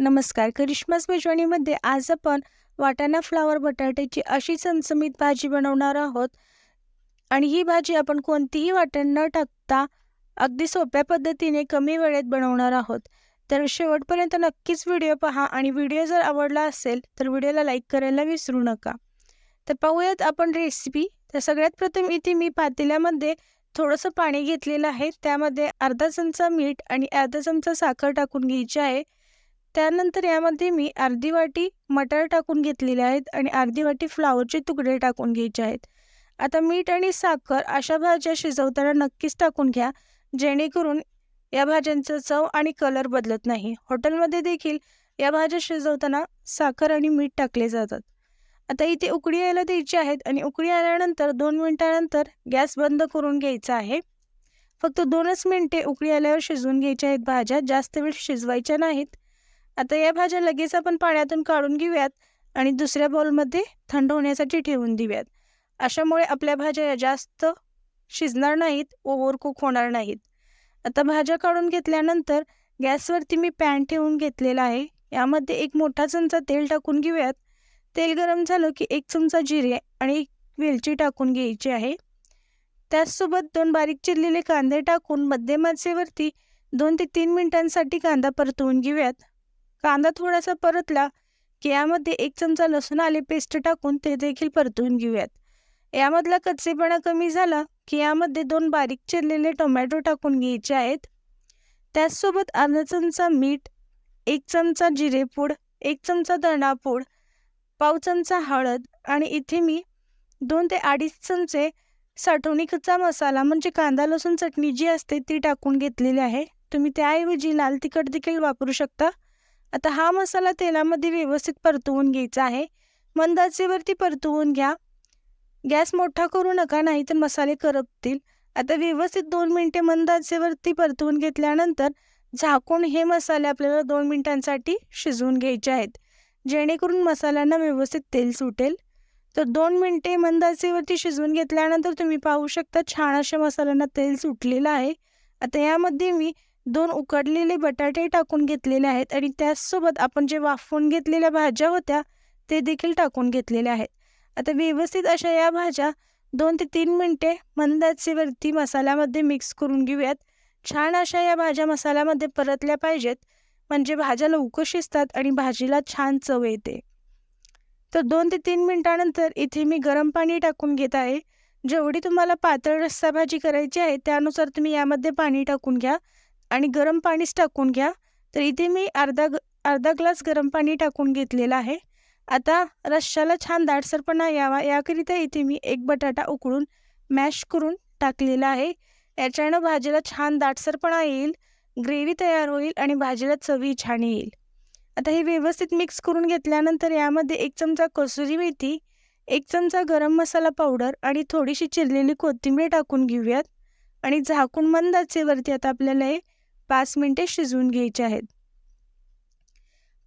नमस्कार. करिश्मास मेजवानीमध्ये आज आपण वाटाणा फ्लावर बटाट्याची अशी चमचमीत भाजी बनवणार आहोत. आणि ही भाजी आपण कोणतीही वाटण न टाकता अगदी सोप्या पद्धतीने कमी वेळेत बनवणार आहोत. तर शेवटपर्यंत नक्कीच व्हिडिओ पहा आणि व्हिडिओ जर आवडला असेल तर व्हिडिओला लाईक करायला विसरू नका. तर पाहूयात आपण रेसिपी. तर सगळ्यात प्रथम इथे मी पातेल्यामध्ये थोडंसं पाणी घेतलेलं आहे. त्यामध्ये अर्धा चमचा मीठ आणि अर्धा चमचा साखर टाकून घ्यायची आहे. त्यानंतर यामध्ये मी अर्धी वाटी मटार टाकून घेतलेले आहेत आणि अर्धी वाटी फ्लावरचे तुकडे टाकून घ्यायचे आहेत. आता मीठ आणि साखर अशा भाज्या शिजवताना नक्कीच टाकून घ्या जेणेकरून या भाज्यांचं चव आणि कलर बदलत नाही. हॉटेलमध्ये देखील या भाज्या शिजवताना साखर आणि मीठ टाकले जातात. आता इथे उकडी यायला द्यायची आहेत आणि उकळी आल्यानंतर दोन मिनटानंतर गॅस बंद करून घ्यायचा आहे. फक्त दोनच मिनटे उकळी आल्यावर शिजवून घ्यायच्या आहेत भाज्या जास्त वेळ शिजवायच्या नाहीत. आता या भाज्या लगेच आपण पाण्यातून काढून घेऊयात आणि दुसऱ्या बॉलमध्ये थंड होण्यासाठी ठेवून देऊयात. अशामुळे आपल्या भाज्या जास्त शिजणार नाहीत ओव्हर कुक होणार नाहीत. आता भाज्या काढून घेतल्यानंतर गॅसवरती मी पॅन ठेवून घेतलेला आहे. यामध्ये एक मोठा चमचा तेल टाकून घेऊयात. तेल गरम झालं की एक चमचा जिरे आणि एक वेलची टाकून घ्यायची आहे. त्याचसोबत दोन बारीक चिरलेले कांदे टाकून मध्यम आचेवरती दोन ते तीन मिनिटांसाठी कांदा परतवून घेऊयात. कांदा थोडासा परतला की यामध्ये एक चमचा लसूण आले पेस्ट टाकून ते देखील परतवून घेऊयात. यामधला कच्चेपणा कमी झाला की यामध्ये दोन बारीक चिरलेले टोमॅटो टाकून घ्यायचे आहेत. त्याचसोबत अर्धा चमचा मीठ एक चमचा जिरेपूड एक चमचा धणापूड पाव चमचा हळद आणि इथे मी दोन ते अडीच चमचे साठवणीचा मसाला म्हणजे कांदा लसूण चटणी जी असते ती टाकून घेतलेली आहे. तुम्ही त्याऐवजी लाल तिखट देखील वापरू शकता. आता हा मसाला तेलामध्ये व्यवस्थित परतवून घ्यायचा आहे. मंदाचेवरती परतवून घ्या. गॅस मोठा करू नका नाही तर मसाले करपतील. आता व्यवस्थित दोन मिनटे मंदाचेवरती परतवून घेतल्यानंतर झाकून हे मसाले आपल्याला दोन मिनिटांसाठी शिजवून घ्यायचे आहेत. जेणेकरून मसाल्यांना व्यवस्थित तेल सुटेल. तर दोन मिनटे मंदाचेवरती शिजवून घेतल्यानंतर तुम्ही पाहू शकता छान अशा मसाल्यांना तेल सुटलेलं आहे. आता यामध्ये मी दोन उकडलेले बटाटे टाकून घेतलेले आहेत आणि त्याचसोबत आपण जे वाफवून घेतलेल्या भाज्या होत्या ते देखील टाकून घेतलेल्या आहेत. आता व्यवस्थित अशा या भाज्या दोन ते तीन मिनटे मंदाचेवरती मसाल्यामध्ये मिक्स करून घेऊयात. छान अशा या भाज्या मसाल्यामध्ये परतल्या पाहिजेत म्हणजे भाज्या लवकर शिजतात आणि भाजीला छान चव येते. तर दोन ते तीन मिनटानंतर इथे मी गरम पाणी टाकून घेत आहे. जेवढी तुम्हाला पातळ रस्सा भाजी करायची आहे त्यानुसार तुम्ही यामध्ये पाणी टाकून घ्या. आणि गरम पाणीच टाकून घ्या. तर इथे मी अर्धा ग अर्धा ग्लास गरम पाणी टाकून घेतलेलं आहे. आता रश्श्याला छान दाटसरपणा यावा. याकरिता इथे मी एक बटाटा उकळून मॅश करून टाकलेला आहे. याच्यानं भाजीला छान दाटसरपणा येईल ग्रेव्ही तयार होईल आणि भाजीला चवी छान येईल. आता हे व्यवस्थित मिक्स करून घेतल्यानंतर यामध्ये एक चमचा कसुरी मेथी एक चमचा गरम मसाला पावडर आणि थोडीशी चिरलेली कोथिंबीर टाकून घेऊयात. आणि झाकून मंद आचेवरती आता आपल्याला हे पाच मिनटे शिजवून घ्यायचे आहेत.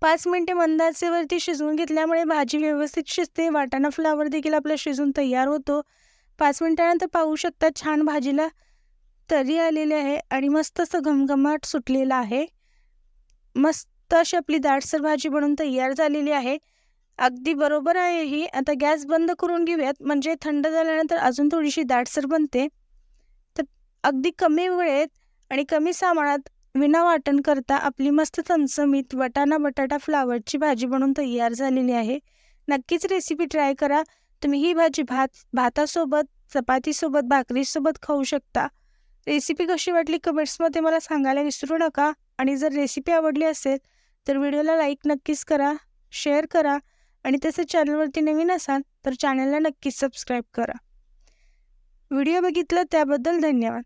पाच मिनटे मंदाचेवरती शिजवून घेतल्यामुळे भाजी व्यवस्थित शिजते. वाटाणा फ्लावर देखील आपला शिजून तयार होतो. पाच मिनटानंतर पाहू शकता छान भाजीला तरी आलेली आहे आणि मस्त असं घमघमाट सुटलेला आहे. मस्त अशी आपली दाटसर भाजी बनवून तयार झालेली आहे. अगदी बरोबर आहे ही. आता गॅस बंद करून घेऊयात. म्हणजे थंड झाल्यानंतर अजून थोडीशी दाटसर बनते. तर अगदी कमी वेळेत आणि कमी सामानात विना वाटण करता आपली मस्त चमचमीत वटाणा बटाटा फ्लावरची भाजी बनवून तयार झालेली आहे. नक्कीच रेसिपी ट्राय करा. तुम्ही ही भाजी भात भातासोबत चपातीसोबत भाकरीसोबत खाऊ शकता. रेसिपी कशी वाटली कमेंट्समध्ये मला सांगायला विसरू नका. आणि जर रेसिपी आवडली असेल तर व्हिडिओला लाईक नक्कीच करा शेअर करा. आणि तसं चॅनलवरती नवीन असाल तर चॅनलला नक्कीच सबस्क्राईब करा. व्हिडिओ बघितला त्याबद्दल धन्यवाद.